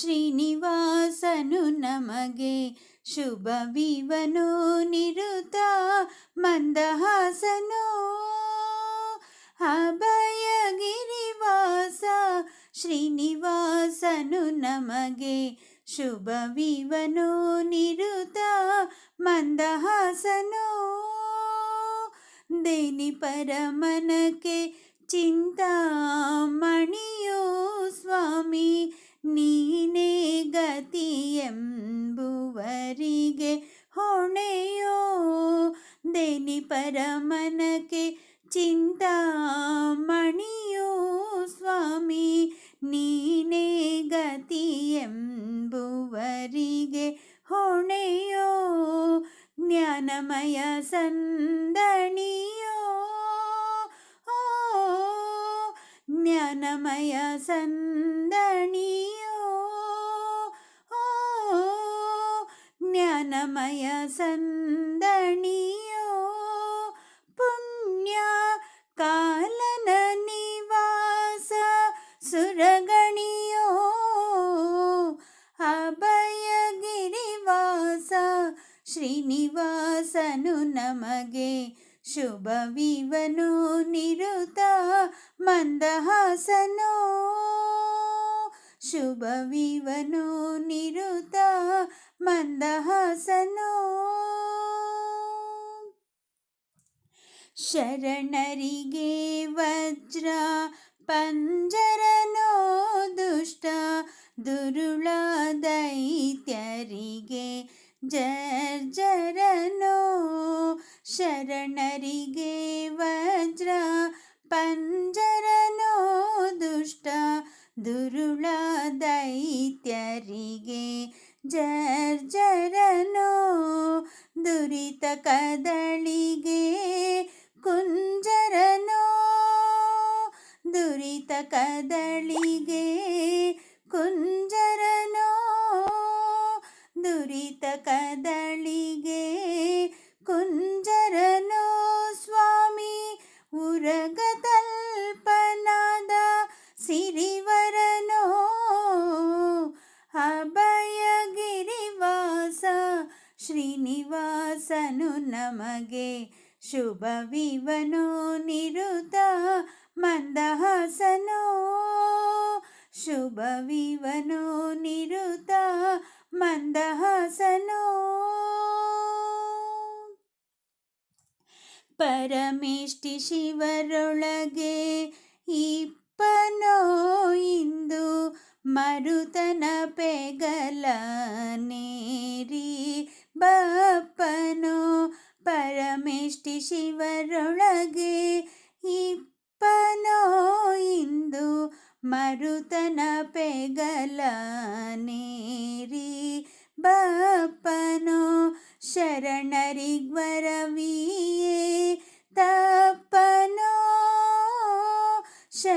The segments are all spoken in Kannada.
ಶ್ರೀನಿವಾಸನು ನಮಗೆ ಶುಭವಿವನು, ನಿರುತ ಮಂದಹಾಸನು. ಅಭಯಗಿರಿವಾಸ ಶ್ರೀನಿವಾಸನು ನಮಗೆ ಶುಭವಿವನು, ನಿರುತ ಮಂದಹಾಸನು. ದೇನಿ ಪರಮನಕ್ಕೆ ಚಿಂತಾಮಣಿಯೋ ಸ್ವಾಮಿ ನೀನೇ ಗತಿ ಎಂಬುವರಿಗೆ ಹೊಣೆಯೋ? ದೇನಿ ಪರಮನಕ್ಕೆ ಚಿಂತಾಮಣಿಯೋ ಸ್ವಾಮಿ? ನೀನೇ ಗತಿ ಎಂಬುವರಿಗೆ ಹೊಣೆಯೋ? ಜ್ಞಾನಮಯ ಸಂದಣಿಯೋ ಜ್ಞಾನಮಯ ಸಂದಣಿಯೋ ಓ ಜ್ಞಾನಮಯ ಸಂದಣಿಯೋ ಪುಣ್ಯ ಕಾಲನ ನಿವಾಸ ಸುರಗಣಿಯೋ ಅಭಯಗಿರಿವಾಸ ಶ್ರೀನಿವಾಸನು ನಮಗೆ शुभविवनो निरुता मन्दहासनो। शुभविवनो निरुता मन्दहासनो। शरणरिगे वज्र पञ्जरनो दुष्ट दुरुळ दैत्यरिगे ಜರ್ಜರನೋ ಶರಣರಿಗೆ ವಜ್ರ ಪಂಜರನೋ ದುಷ್ಟ ದುರುಳ ದೈತ್ಯರಿಗೆ ಜರ್ಜರನೋ ದುರಿತ ಕದಳಿಗೆ ಕುಂಜರನೋ ದುರಿತ ಕದಳಿಗೆ ಉರಗತಲ್ಪನಾದ ಸಿರಿವರನೋ ಅಭಯಗಿರಿವಾಸ ಶ್ರೀನಿವಾಸನು ನಮಗೆ ಶುಭವಿವನೋ ನಿರುತ ಮಂದಹಾಸನೋ ಶುಭವಿವನು ಪರಮೇಷ್ಠಿ ಶಿವರೊಳಗೆ ಇಪ್ಪನೋ ಇಂದು ಮರುತನ ಪೆಗಲ ನೇರಿ ಬಪ್ಪನೋ ಪರಮೇಷ್ಠಿ ಶಿವರೊಳಗೆ ಇಪ್ಪನೋ ಇಂದು ಮರುತನ ಪೆಗಲ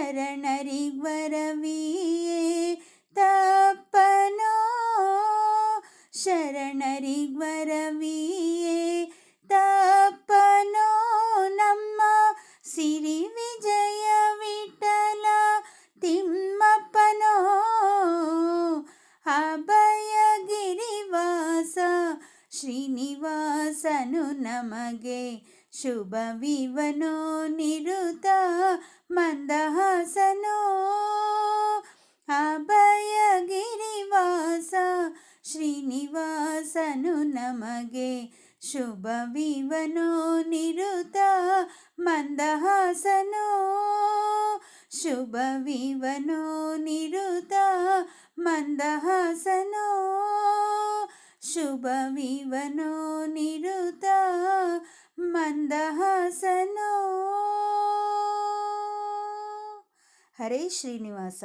ಶರಣರಿಗ್ವರವಿಯೇ ತಪ್ಪನೋ? ಶರಣರಿಗ್ವರವಿಯೇ ತಪ್ಪನೋ? ನಮ್ಮ ಸಿರಿ ವಿಜಯ ವಿಠಲ ತಿಮ್ಮಪ್ಪನೋ? ಅಭಯಗಿರಿವಾಸ ಶ್ರೀನಿವಾಸನು ನಮಗೆ शुभविवनो निरुता मन्दहासनो। अभयगिरिवास श्रीनिवासनु नमगे। शुभविवनो निरुता मन्दहासनो। शुभविवनो निरुता मन्दहासनो। शुभविवनो निरुता ಮಂದಹಾಸನೋ ಹರೇ ಶ್ರೀನಿವಾಸ.